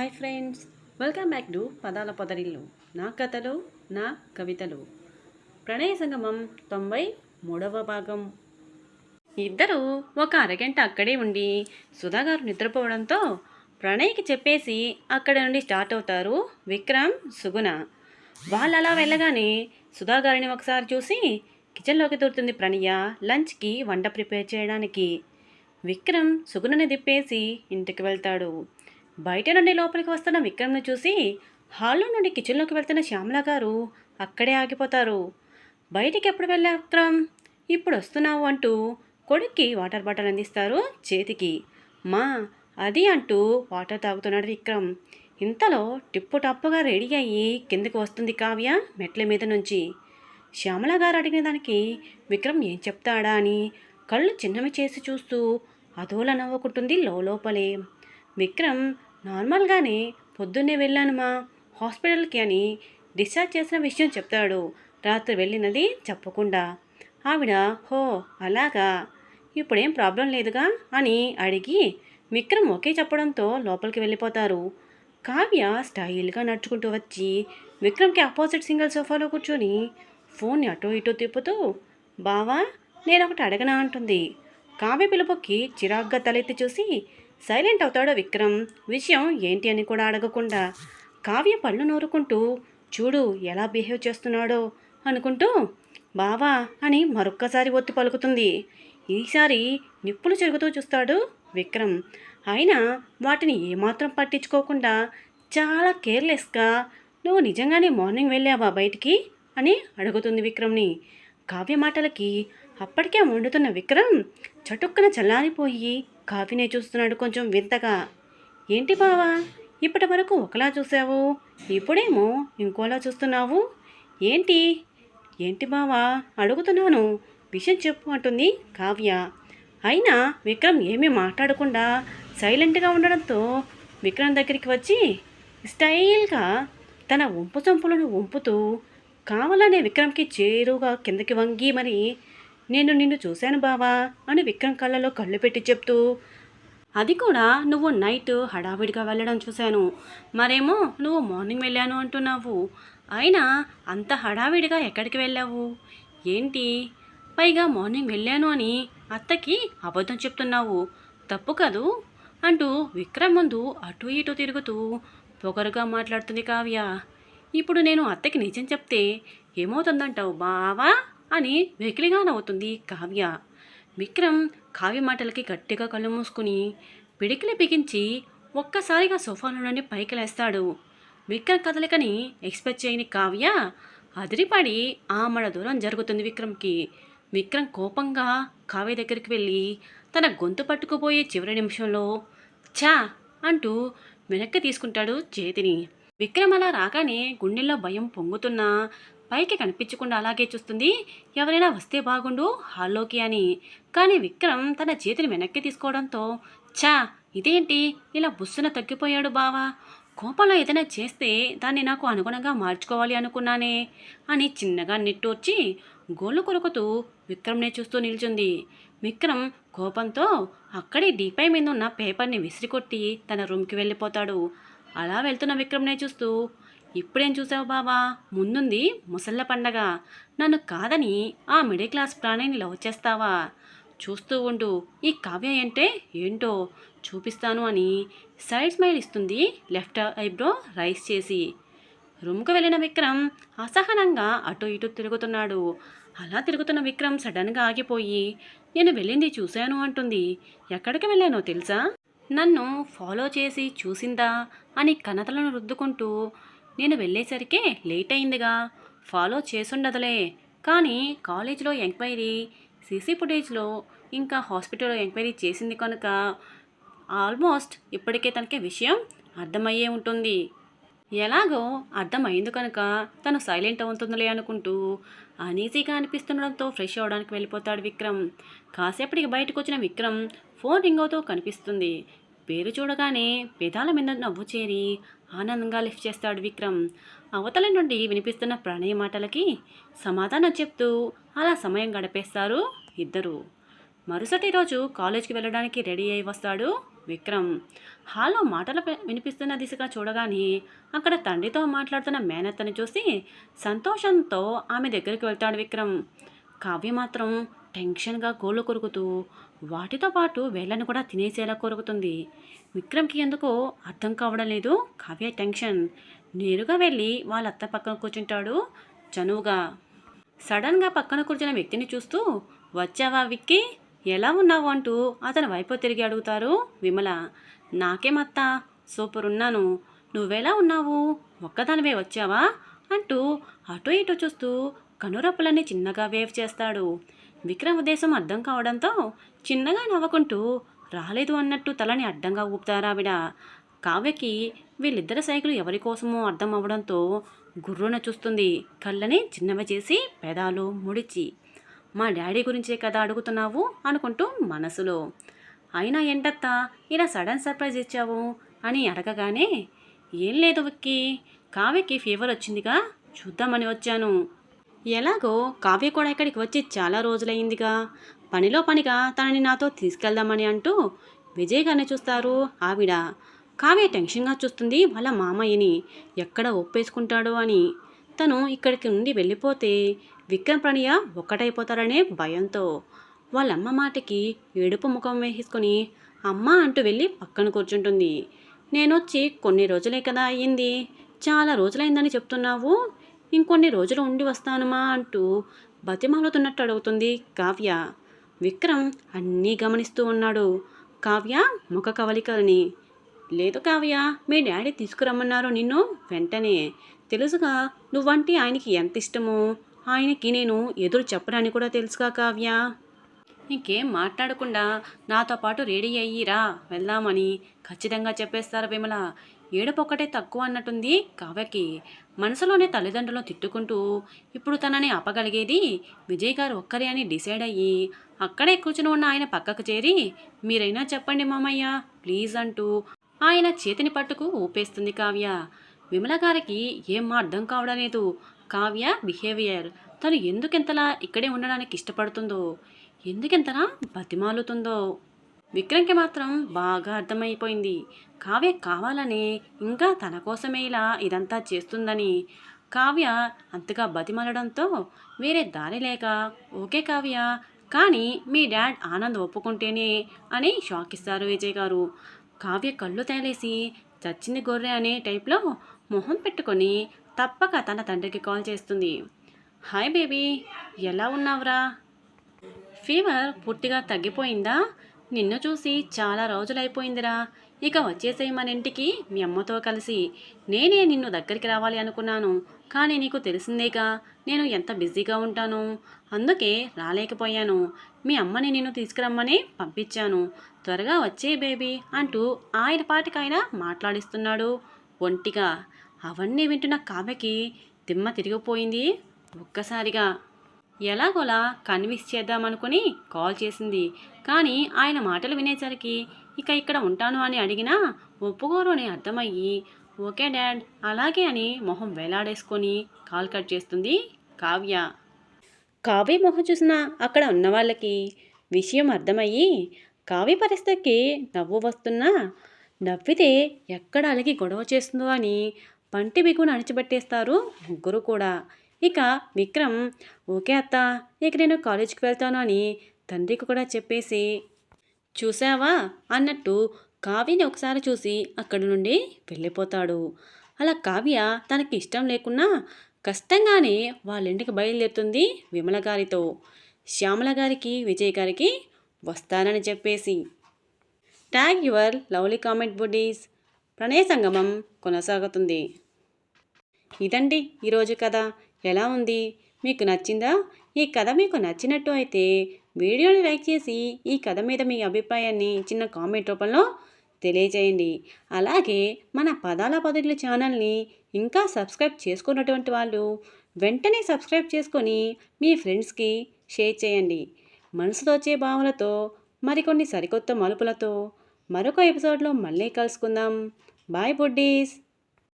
Hi friends welcome back to పదాల పొదరిల్లు. నా కథలు నా కవితలు. ప్రణయ సంగమం తొంభై మూడవ భాగం. ఇద్దరు ఒక అరగంట అక్కడే ఉండి సుధాగారు నిద్రపోవడంతో ప్రణయ్కి చెప్పేసి అక్కడ నుండి స్టార్ట్ అవుతారు విక్రమ్ సుగుణ. వాళ్ళు అలా వెళ్ళగానే సుధాగారిని ఒకసారి చూసి కిచెన్లోకి దూరుతుంది ప్రణయ లంచ్కి వంట ప్రిపేర్ చేయడానికి. విక్రమ్ సుగుణని తిప్పేసి ఇంటికి వెళ్తాడు. బయట నుండి లోపలికి వస్తున్న విక్రమ్ను చూసి హాల్లో నుండి కిచెన్లోకి వెళ్తున్న శ్యామల గారు అక్కడే ఆగిపోతారు. బయటికి ఎప్పుడు వెళ్ళా విక్రమ్? ఇప్పుడు వస్తున్నావు అంటూ కొడుక్కి వాటర్ బాటిల్ అందిస్తారు చేతికి. మా అది అంటూ వాటర్ తాగుతున్నాడు విక్రమ్. ఇంతలో టిప్పు టప్పుగా రెడీ అయ్యి కిందకి వస్తుంది కావ్య మెట్ల మీద నుంచి. శ్యామల గారు అడిగిన దానికి విక్రమ్ ఏం చెప్తాడా అని కళ్ళు చిన్నవి చేసి చూస్తూ అదోలా నవ్వుకుంటుంది లోపలే. విక్రమ్ నార్మల్గానే పొద్దున్నే వెళ్ళాను మా హాస్పిటల్కి అని డిశ్చార్జ్ చేసిన విషయం చెప్తాడు. రాత్రి వెళ్ళినది చెప్పకుండా. ఆవిడ హో అలాగా? ఇప్పుడేం ప్రాబ్లం లేదుగా? అని అడిగి విక్రమ్ ఒకే చెప్పడంతో లోపలికి వెళ్ళిపోతారు. కావ్య స్టైల్గా నడుచుకుంటూ వచ్చి విక్రమ్కి అపోజిట్ సింగిల్ సోఫాలో కూర్చొని ఫోన్ని అటో ఇటో తిప్పుతూ బావా నేను ఒకటి అడగనా? అంటుంది. కావ్య పిలుపుకి చిరాగ్గా తలెత్తి చూసి సైలెంట్ అవుతాడో విక్రమ్? విషయం ఏంటి అని కూడా అడగకుండా కావ్య పళ్ళు నూరుకుంటూ చూడు ఎలా బిహేవ్ చేస్తున్నాడో అనుకుంటూ బావా అని మరొక్కసారి ఒత్తి పలుకుతుంది. ఈసారి నిప్పులు చెరుగుతూ చూస్తాడు విక్రమ్. అయినా వాటిని ఏమాత్రం పట్టించుకోకుండా చాలా కేర్లెస్గా నువ్వు నిజంగానే మార్నింగ్ వెళ్ళావా బయటికి? అని అడుగుతుంది విక్రమ్ని. కావ్య మాటలకి అప్పటికే వండుతున్న విక్రమ్ చటుక్కన చల్లారిపోయి కాఫీనే చూస్తున్నాడు కొంచెం వింతగా. ఏంటి బావా ఇప్పటి వరకు ఒకలా చూసావు ఇప్పుడేమో ఇంకోలా చూస్తున్నావు? ఏంటి? ఏంటి బావా అడుగుతున్నాను. విషయం చెప్పు అంటుంది కావ్య. అయినా విక్రమ్ ఏమీ మాట్లాడకుండా సైలెంట్గా ఉండడంతో విక్రమ్ దగ్గరికి వచ్చి స్టైల్గా తన వంపు చంపులను వంపుతూ కావాలనే విక్రమ్కి చేరుగా కిందకి వంగి మరి నేను నిన్ను చూశాను బావా అని విక్రమ్ కళ్ళలో కళ్ళు పెట్టి చెప్తూ అది కూడా నువ్వు నైట్ హడావిడిగా వెళ్ళడం చూశాను. మరేమో నువ్వు మార్నింగ్ వెళ్ళాను అంటున్నావు. అయినా అంత హడావిడిగా ఎక్కడికి వెళ్ళావు? ఏంటి? పైగా మార్నింగ్ వెళ్ళాను అని అత్తకి అబద్ధం చెప్తున్నావు. తప్పు కదూ? అంటూ విక్రమ్ ముందు అటు ఇటు తిరుగుతూ పొగరుగా మాట్లాడుతుంది కావ్య. ఇప్పుడు నేను అత్తకి నిజం చెప్తే ఏమవుతుందంటావు బావా? అని వెకిలిగా నవ్వుతుంది కావ్య. విక్రమ్ కావ్య మాటలకి గట్టిగా కళ్ళు మూసుకుని పిడికిలి బిగించి ఒక్కసారిగా సోఫాలో నుండి పైకి లేస్తాడు. విక్రమ్ కదలికని ఎక్స్పెక్ట్ చేయని కావ్య అదిరిపడి ఆమడ దూరం జరుగుతుంది విక్రమ్కి. విక్రమ్ కోపంగా కావ్య దగ్గరికి వెళ్ళి తన గొంతు పట్టుకుపోయే చివరి నిమిషంలో ఛా అంటూ వెనక్కి తీసుకుంటాడు చేతిని. విక్రమ్ అలా రాగానే గుండెల్లో భయం పొంగుతున్నా పైకి కనిపించకుండా అలాగే చూస్తుంది. ఎవరైనా వస్తే బాగుండు హాల్లోకి అని. కానీ విక్రమ్ తన చేతిని వెనక్కి తీసుకోవడంతో ఛా ఇదేంటి? ఇలా బుస్సున తగ్గిపోయాడు బావా. కోపంలో ఏదైనా చేస్తే దాన్ని నాకు అనుగుణంగా మార్చుకోవాలి అనుకున్నానే అని చిన్నగా నిట్టూర్చి గోళ్ళు కొరుకుతూ విక్రమ్నే చూస్తూ నిల్చుంది. విక్రమ్ కోపంతో అక్కడే డీపై మీద ఉన్న పేపర్ని విసిరికొట్టి తన రూమ్కి వెళ్ళిపోతాడు. అలా వెళ్తున్న విక్రమ్నే చూస్తూ ఇప్పుడేం చూసావు బావా? ముందుంది ముసళ్ళ పండగ. నన్ను కాదని ఆ మిడిల్ క్లాస్ ప్రాణిని లవ్ చేస్తావా? చూస్తూ ఉండు. ఈ కావ్య అంటే ఏంటో చూపిస్తాను అని సైడ్ స్మైల్ ఇస్తుంది లెఫ్ట్ ఐబ్రో రైస్ చేసి. రూమ్కు వెళ్ళిన విక్రమ్ అసహనంగా అటు ఇటు తిరుగుతున్నాడు. అలా తిరుగుతున్న విక్రమ్ సడన్గా ఆగిపోయి నేను వెళ్ళింది చూశాను అంటుంది. ఎక్కడికి వెళ్ళానో తెలుసా? నన్ను ఫాలో చేసి చూసిందా? అని కనతలను రుద్దుకుంటూ నేను వెళ్ళేసరికే లేట్ అయిందిగా. ఫాలో చేసుండదులే. కానీ కాలేజీలో ఎంక్వైరీ సీసీ ఫుటేజ్లో ఇంకా హాస్పిటల్లో ఎంక్వైరీ చేసింది కనుక ఆల్మోస్ట్ ఇప్పటికే తనకి విషయం అర్థమయ్యే ఉంటుంది. ఎలాగో అర్థమైంది కనుక తను సైలెంట్ అవుతుందిలే అనుకుంటూ అనీజీగా అనిపిస్తుండడంతో ఫ్రెష్ అవడానికి వెళ్ళిపోతాడు విక్రమ్. కాసేపటికి బయటకు వచ్చిన విక్రమ్ ఫోన్ రింగ్ అవుతూ కనిపిస్తుంది. పేరు చూడగానే పెదాల మీద నవ్వు చేరి ఆనందంగా లిఫ్ట్ చేస్తాడు విక్రమ్. అవతల నుండి వినిపిస్తున్న ప్రణయ మాటలకి సమాధానం చెప్తూ అలా సమయం గడిపేస్తారు ఇద్దరు. మరుసటి రోజు కాలేజ్కి వెళ్ళడానికి రెడీ అయి వస్తాడు విక్రమ్. హాల్లో మాటలు వినిపిస్తున్న దిశగా చూడగానే అక్కడ తండ్రితో మాట్లాడుతున్న మేనత్తని చూసి సంతోషంతో ఆమె దగ్గరికి వెళ్తాడు విక్రమ్. కావ్య మాత్రం టెన్షన్గా గోళ్ళు కొరుకుతూ వాటితో పాటు వేళ్ళను కూడా తినేసేలా కోరుకుతుంది. విక్రమ్కి ఎందుకో అర్థం కావడం లేదు. కావ్య టెన్షన్. నేరుగా వెళ్ళి వాళ్ళ అత్త పక్కన కూర్చుంటాడు చనువుగా. సడన్గా పక్కన కూర్చున్న వ్యక్తిని చూస్తూ వచ్చావా విక్కి? ఎలా ఉన్నావు? అంటూ అతని వైపు తిరిగి అడుగుతారు విమల. నాకేమత్తా సూపర్ ఉన్నాను. నువ్వెలా ఉన్నావు? ఒక్కదానివే వచ్చావా? అంటూ అటు ఇటు చూస్తూ కనురప్పులన్నీ చిన్నగా వేవ్ చేస్తాడు. విక్రమ్ ఉద్దేశం అర్థం కావడంతో చిన్నగా నవ్వుకుంటూ రాలేదు అన్నట్టు తలని అడ్డంగా ఊపుతారావిడ కావ్యకి వీళ్ళిద్దరి సైకిల్ ఎవరి కోసమో అర్థం అవ్వడంతో గుర్రున చూస్తుంది. కళ్ళని చిన్నవి చేసి పెదాలు ముడిచి మా డాడీ గురించే కదా అడుగుతున్నావు? అనుకుంటూ మనసులో అయినా ఏంటత్తా ఇలా సడన్ సర్ప్రైజ్ ఇచ్చావు? అని అడగగానే ఏం లేదు విక్కి కావ్యకి ఫీవర్ వచ్చిందిగా చూద్దామని వచ్చాను. ఎలాగో కావ్య కూడా ఇక్కడికి వచ్చి చాలా రోజులైందిగా పనిలో పనిగా తనని నాతో తీసుకెళ్దామని అంటూ విజయ్ గారిని చూస్తారు ఆవిడ. కావ్య టెన్షన్గా చూస్తుంది వాళ్ళ మామయ్యని. ఎక్కడ ఒప్పేసుకుంటాడో అని. తను ఇక్కడికి నుండి వెళ్ళిపోతే విక్రమ్ ప్రణయ ఒక్కటైపోతారనే భయంతో వాళ్ళమ్మ మాటకి ఏడుపు ముఖం వేసుకొని అమ్మ అంటూ వెళ్ళి పక్కన కూర్చుంటుంది. నేనొచ్చి కొన్ని రోజులే కదా అయ్యింది. చాలా రోజులైందని చెప్తున్నావు? ఇంకొన్ని రోజులు ఉండి వస్తానుమా అంటూ బతిమాలుతున్నట్టు అడుగుతుంది కావ్య. విక్రమ్ అన్నీ గమనిస్తూ ఉన్నాడు. కావ్య ముఖ కవలికలని లేదు కావ్య మీ డాడీ తీసుకురమ్మన్నారు నిన్ను వెంటనే. తెలుసుగా నువ్వంటే ఆయనకి ఎంత ఇష్టమో? ఆయనకి నేను ఎదురు చెప్పడానికి కూడా తెలుసుగా కావ్య. ఇంకేం మాట్లాడకుండా నాతో పాటు రెడీ అయ్యిరా వెళ్దామని ఖచ్చితంగా చెప్పేస్తారు విమల. ఏడుపొక్కటే తక్కువ అన్నట్టుంది కావ్యకి. మనసులోనే తల్లిదండ్రులను తిట్టుకుంటూ ఇప్పుడు తనని ఆపగలిగేది విజయ్ గారు ఒక్కరే అని డిసైడ్ అయ్యి అక్కడే కూర్చుని ఉన్న ఆయన పక్కకు చేరి మీరైనా చెప్పండి మామయ్య ప్లీజ్ అంటూ ఆయన చేతిని పట్టుకు ఊపేస్తుంది కావ్య. విమల గారికి ఏం అర్థం కావడం లేదు కావ్య బిహేవియర్. తను ఎందుకెంతలా ఇక్కడే ఉండడానికి ఇష్టపడుతుందో ఎందుకెంతలా బతిమాలుతుందో. విక్రమ్కి మాత్రం బాగా అర్థమైపోయింది. కావ్య కావాలని ఇంకా తన కోసమే ఇలా ఇదంతా చేస్తుందని. కావ్య అంతగా బతిమలడంతో వేరే దారి లేక ఓకే కావ్య కానీ మీ డాడ్ ఆనంద్ ఒప్పుకుంటేనే అని షాక్ ఇస్తారు విజయ్ గారు. కావ్య కళ్ళు తేలేసి చచ్చింది గొర్రె అనే టైప్లో మొహం పెట్టుకొని తప్పక తన తండ్రికి కాల్ చేస్తుంది. హాయ్ బేబీ ఎలా ఉన్నావురా? ఫీవర్ పూర్తిగా తగ్గిపోయిందా? నిన్ను చూసి చాలా రోజులైపోయిందిరా. ఇక వచ్చేసేయి మన ఇంటికి మీ అమ్మతో కలిసి. నేనే నిన్ను దగ్గరికి రావాలి అనుకున్నాను. కానీ నీకు తెలిసిందేగా నేను ఎంత బిజీగా ఉంటాను. అందుకే రాలేకపోయాను. మీ అమ్మని నిన్ను తీసుకురమ్మని పంపించాను. త్వరగా వచ్చే బేబీ అంటూ ఆయన పాటికాయన మాట్లాడిస్తున్నాడు. ఒంటిగా. అవన్నీ వింటున్న కావ్యకి దిమ్మ తిరిగిపోయింది ఒక్కసారిగా. ఎలాగోలా కన్విన్స్ చేద్దామనుకుని కాల్ చేసింది. కానీ ఆయన మాటలు వినేసరికి ఇక ఇక్కడ ఉంటాను అని అడిగినా ఒప్పుకోరు అని అర్థమయ్యి ఓకే డాడ్ అలాగే అని మొహం వేలాడేసుకొని కాల్ కట్ చేస్తుంది కావ్య. కావ్య మొహం చూసిన అక్కడ ఉన్న వాళ్ళకి విషయం అర్థమయ్యి కావ్య పరిస్థితికి నవ్వు వస్తున్నా నవ్వితే ఎక్కడ అలిగి గొడవ చేస్తుందో అని పంటి బిగును అణిచిపెట్టేస్తారు ముగ్గురు కూడా. ఇక విక్రమ్ ఓకే అత్త ఇక నేను కాలేజీకి వెళ్తాను అని తండ్రికి కూడా చెప్పేసి చూసావా? అన్నట్టు కావ్యని ఒకసారి చూసి అక్కడి నుండి వెళ్ళిపోతాడు. అలా కావ్య తనకి ఇష్టం లేకున్నా కష్టంగానే వాళ్ళింటికి బయలుదేరుతుంది విమల గారితో. శ్యామల గారికి విజయ్ గారికి వస్తానని చెప్పేసి. Tag your lovely comment buddies Pranaya Sangamam కొనసాగుతుంది. ఇదండి ఈరోజు కథ. ఎలా ఉంది? మీకు నచ్చిందా? ఈ కథ మీకు నచ్చినట్టు అయితే వీడియోని లైక్ చేసి ఈ కథ మీద మీ అభిప్రాయాన్ని చిన్న కామెంట్ రూపంలో తెలియజేయండి. అలాగే మన పదాల పదుల ఛానల్ని ఇంకా సబ్స్క్రైబ్ చేసుకున్నటువంటి వాళ్ళు వెంటనే సబ్స్క్రైబ్ చేసుకొని మీ ఫ్రెండ్స్కి షేర్ చేయండి. మనసుతో వచ్చే భావనతో మరికొన్ని సరికొత్త మలుపులతో మరొక ఎపిసోడ్లో మళ్ళీ కలుసుకుందాం. Bye buddies!